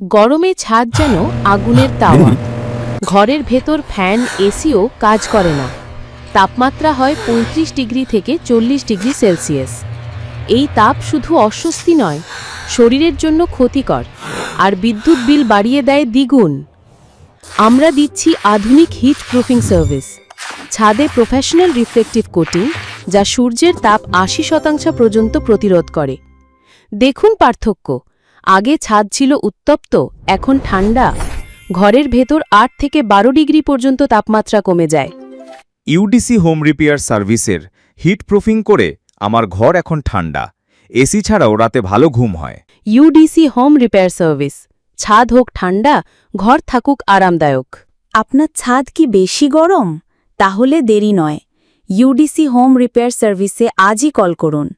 গরমে ছাদ যেন আগুনের তাওয়া। ঘরের ভেতর ফ্যান এসিও কাজ করে না। তাপমাত্রা হয় পঁয়ত্রিশ ডিগ্রি থেকে চল্লিশ ডিগ্রি সেলসিয়াস। এই তাপ শুধু অস্বস্তি নয় শরীরের জন্য ক্ষতিকর। আর বিদ্যুৎ বিল বাড়িয়ে দেয় দ্বিগুণ। আমরা দিচ্ছি আধুনিক হিট প্রুফিং সার্ভিস। ছাদে প্রফেশনাল রিফ্লেকটিভ কোটিং যা সূর্যের তাপ আশি শতাংশ পর্যন্ত প্রতিরোধ করে। দেখুন পার্থক্য। আগে ছাদ ছিল উত্তপ্ত এখন ঠান্ডা। ঘরের ভেতর আট থেকে বারো ডিগ্রি পর্যন্ত তাপমাত্রা কমে যায়। ইউডিসি হোম রিপেয়ার সার্ভিসের হিট প্রুফিং করে আমার ঘর এখন ঠান্ডা। এসি ছাড়াও রাতে ভালো ঘুম হয়। UDC home repair service. ছাদ হোক ঠান্ডা ঘর থাকুক আরামদায়ক। আপনার ছাদ কি বেশি গরম? তাহলে দেরি নয়। ইউডিসি হোম রিপেয়ার সার্ভিসে আজই কল করুন।